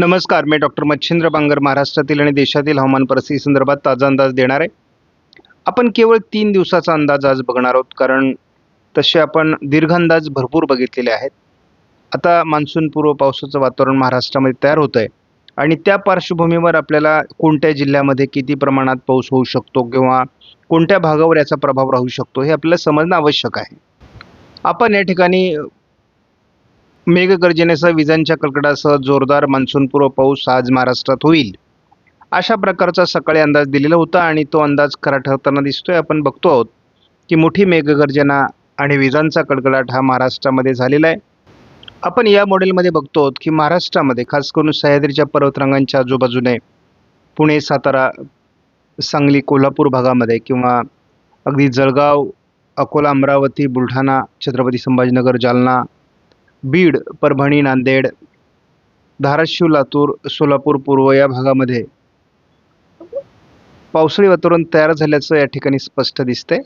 नमस्कार मी डॉक्टर मच्छिंद्र बांगर महाराष्ट्रातील आणि देशातील हवामान परिस्थिती संदर्भात ताजा अंदाज देणार आहे. आपण केवळ तीन दिवसाचा अंदाज आज बघणार आहोत कारण तसे आपण दीर्घ अंदाज भरपूर बघितलेले आहेत. आता मान्सून पूर्व पावसाचं वातावरण महाराष्ट्रामध्ये तयार होतं आहे आणि त्या पार्श्वभूमीवर आपल्याला कोणत्या जिल्ह्यामध्ये किती प्रमाणात पाऊस होऊ शकतो किंवा कोणत्या भागावर याचा प्रभाव राहू शकतो हे आपल्याला समजणं आवश्यक आहे. आपण या ठिकाणी मेघगर्जनेसह विजांच्या कडकडासह जोरदार मान्सूनपूर्व पाऊस आज महाराष्ट्रात होईल. अशा प्रकारचा सकाळी अंदाज दिलेला होता आणि तो अंदाज खरा ठरताना दिसतोय. आपण बघतो आहोत की मोठी मेघगर्जना आणि विजांचा कडकडाट हा महाराष्ट्रामध्ये झालेला आहे. आपण या मॉडेलमध्ये बघतो आहोत की महाराष्ट्रामध्ये खास करून सह्याद्रीच्या पर्वतरांगांच्या आजूबाजूने पुणे सातारा सांगली कोल्हापूर भागामध्ये किंवा अगदी जळगाव अकोला अमरावती बुलढाणा छत्रपती संभाजीनगर जालना बीड परभणी नांदेड धाराशिव लातूर सोलापूर पूर्व या भागामध्ये पावसाळी वातावरण तयार झाल्याचं या ठिकाणी स्पष्ट दिसते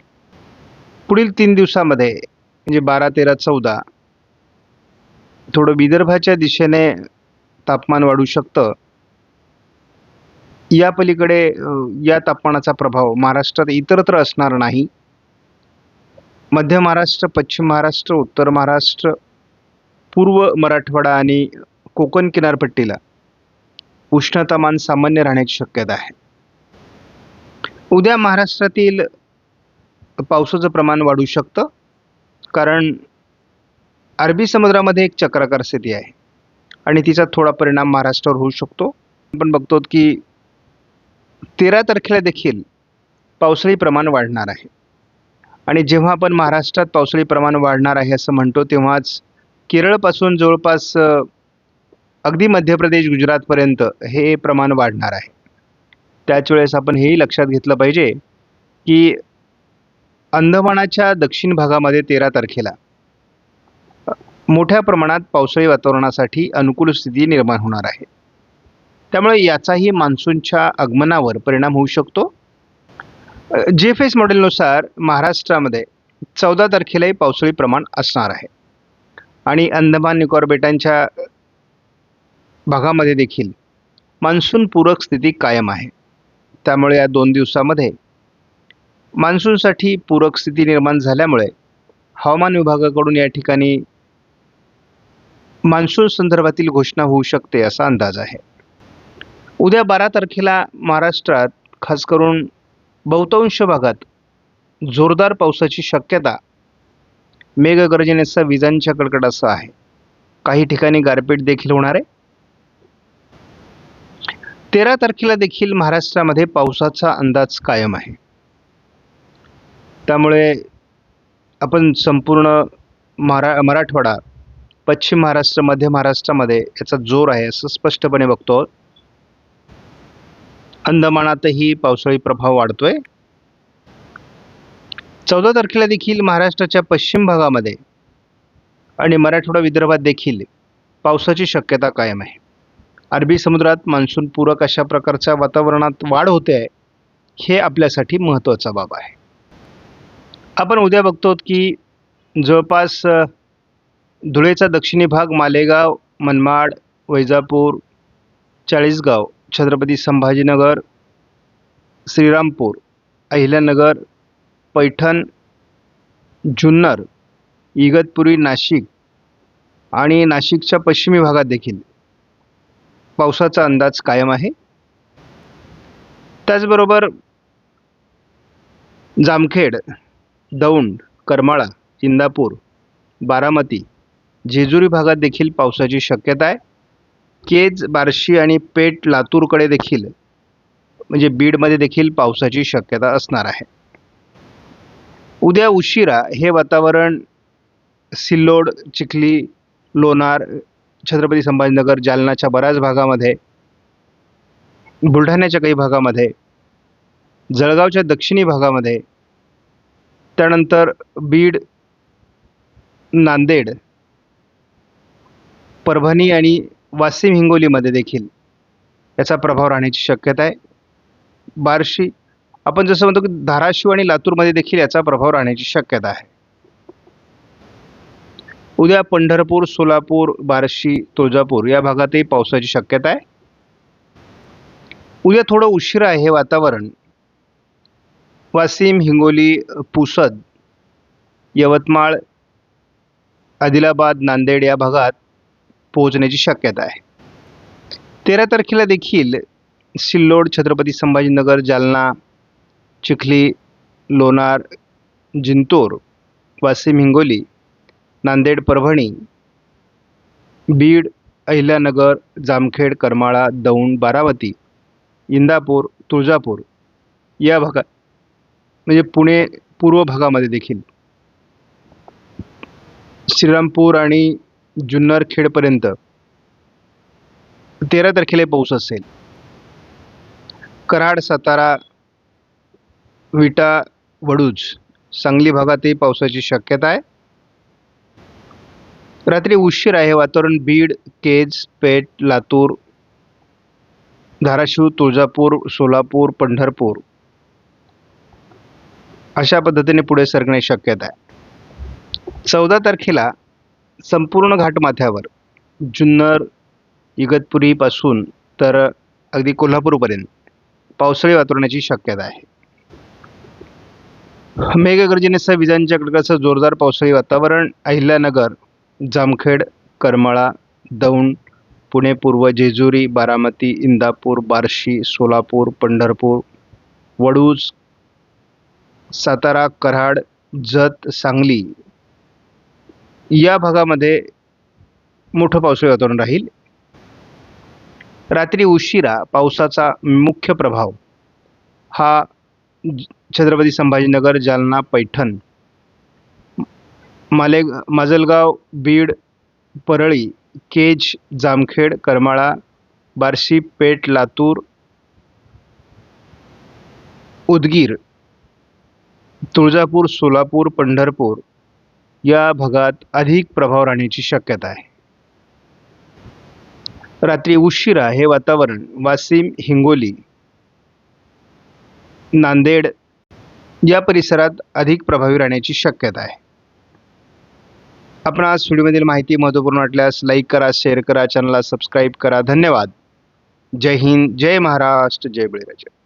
पुढील तीन दिवसामध्ये म्हणजे बारा तेरा चौदा थोडं विदर्भाच्या दिशेने तापमान वाढू शकतं. या पलीकडे या तापमानाचा प्रभाव महाराष्ट्रात इतरत्र असणार नाही. मध्य महाराष्ट्र पश्चिम महाराष्ट्र उत्तर महाराष्ट्र पूर्व मराठवाडा आणि कोकण किनारपट्टीला उष्णतामान सामान्य राहण्याची शक्यता आहे. उद्या महाराष्ट्रातील पावसाचं प्रमाण वाढू शकतं कारण अरबी समुद्रामध्ये एक चक्राकार स्थिती आहे आणि तिचा थोडा परिणाम महाराष्ट्रावर होऊ शकतो. आपण बघतो की तेरा तारखेला देखील पावसाळी प्रमाण वाढणार आहे. आणि जेव्हा आपण महाराष्ट्रात पावसाळी प्रमाण वाढणार आहे असं म्हणतो तेव्हाच केरळपासून जवळपास अगदी मध्य प्रदेश गुजरातपर्यंत हे प्रमाण वाढणार आहे. त्याच वेळेस आपण हेही लक्षात घेतलं पाहिजे की अंदमानाच्या दक्षिण भागामध्ये तेरा तारखेला मोठ्या प्रमाणात पावसाळी वातावरणासाठी अनुकूल स्थिती निर्माण होणार आहे. त्यामुळे याचाही मान्सूनच्या आगमनावर परिणाम होऊ शकतो. जे फेस एस मॉडेलनुसार महाराष्ट्रामध्ये चौदा तारखेलाही पावसाळी प्रमाण असणार आहे. आणि अंदमान निकोबार बेटांच्या भागामध्ये देखील मान्सूनपूरक स्थिती कायम आहे. त्यामुळे या दोन दिवसामध्ये मान्सूनसाठी पूरक स्थिती निर्माण झाल्यामुळे हवामान विभागाकडून या ठिकाणी मान्सून संदर्भातील घोषणा होऊ शकते असा अंदाज आहे. उद्या बारा तारखेला महाराष्ट्रात खास करून बहुतांश भागात जोरदार पावसाची शक्यता मेघगर्जनेसह विजांच्या कडकडासह आहे. काही ठिकाणी गारपीट देखील होणार आहे. तेरा तारखेला देखील महाराष्ट्रामध्ये पावसाचा अंदाज कायम आहे. त्यामुळे आपण संपूर्ण मरा मराठवाडा पश्चिम महाराष्ट्र मध्य महाराष्ट्रामध्ये याचा जोर आहे असं स्पष्टपणे बघतो अंदमानातही पावसाळी प्रभाव वाढतोय. चौदा तारखेला देखील महाराष्ट्राच्या पश्चिम भागामध्ये आणि मराठवाडा विदर्भात देखील पावसाची शक्यता कायम आहे. अरबी समुद्रात मान्सून पूरक अशा प्रकारच्या वातावरणात वाढ होते आहे हे आपल्यासाठी महत्त्वाचा बाब आहे. आपण उद्या बघतो की जवळपास धुळेचा दक्षिणी भाग मालेगाव मनमाड वैजापूर चाळीसगाव छत्रपती संभाजीनगर श्रीरामपूर अहिल्यानगर पैठण जुन्नर इगतपुरी नाशिक आणि नाशिकच्या पश्चिमी भागात देखील पावसाचा अंदाज कायम आहे. त्याचबरोबर जामखेड दौंड करमाळा इंदापूर बारामती जेजुरी भागात देखील पावसाची शक्यता आहे. केज बार्शी आणि पेठ लातूरकडे देखील म्हणजे बीडमध्ये देखील पावसाची शक्यता असणार आहे. उद्या उशिरा हे वातावरण सिल्लोड चिखली लोणार छत्रपती संभाजीनगर जालनाच्या बऱ्याच भागामध्ये बुलढाण्याच्या काही भागामध्ये जळगावच्या दक्षिणी भागामध्ये त्यानंतर बीड नांदेड परभणी आणि वाशिम हिंगोलीमध्ये देखील याचा प्रभाव राहण्याची शक्यता आहे. बार्शी आपण जसं म्हणतो की धाराशिव आणि लातूरमध्ये देखील याचा प्रभाव राहण्याची शक्यता आहे. उद्या पंढरपूर सोलापूर बार्शी तुळजापूर या भागातही पावसाची शक्यता आहे. उद्या थोडं उशिरा आहे हे वातावरण. वाशिम हिंगोली पुसद यवतमाळ आदिलाबाद नांदेड या भागात पोहोचण्याची शक्यता आहे. तेरा तारखेला देखील सिल्लोड छत्रपती संभाजीनगर जालना चिखली लोणार जिंतूर वाशिम हिंगोली नांदेड परभणी बीड अहिल्यानगर जामखेड करमाळा दौंड बारामती इंदापूर तुळजापूर या भागात म्हणजे पुणे पूर्व भागामध्ये देखील. श्रीरामपूर आणि जुन्नर खेडपर्यंत तेरा तारखेला पाऊस असेल. कराड सातारा विटा वडूज सांगली भागातही पावसाची शक्यता आहे. रात्री उशीर आहे वातावरण बीड केज पेठ लातूर धाराशिव तुळजापूर सोलापूर पंढरपूर. अशा पद्धतीने पुढे सरकणे शक्यता आहे. चौदा तारखेला संपूर्ण घाटमाथ्यावर जुन्नर इगतपुरीपासून तर अगदी कोल्हापूरपर्यंत पावसाळी वातावरणाची शक्यता आहे. मेघगर्जनेसह विजांच्या कडकाचं जोरदार पावसाळी वातावरण अहिल्यानगर जामखेड करमाळा दौंड पुणे पूर्व जेजुरी बारामती इंदापूर बार्शी सोलापूर पंढरपूर वडूज सातारा कराड जत सांगली या भागामध्ये मोठं पावसाळी वातावरण राहील. रात्री उशिरा पावसाचा मुख्य प्रभाव हा छत्रपती संभाजीनगर जालना पैठण. माले माजलगाव बीड परळी केज जामखेड करमाळा बार्शी पेठ लातूर उदगीर तुळजापूर सोलापूर पंढरपूर या भागात अधिक प्रभाव राहण्याची शक्यता आहे. रात्री उशिरा हे वातावरण वाशिम हिंगोली नांदेड या परिसरात अधिक प्रभावी राहण्याची शक्यता आहे. आपण आज व्हिडिओमधील माहिती महत्त्वपूर्ण वाटल्यास लाईक करा शेअर करा चॅनलला सबस्क्राईब करा. धन्यवाद. जय हिंद जय महाराष्ट्र जय बळीराजा.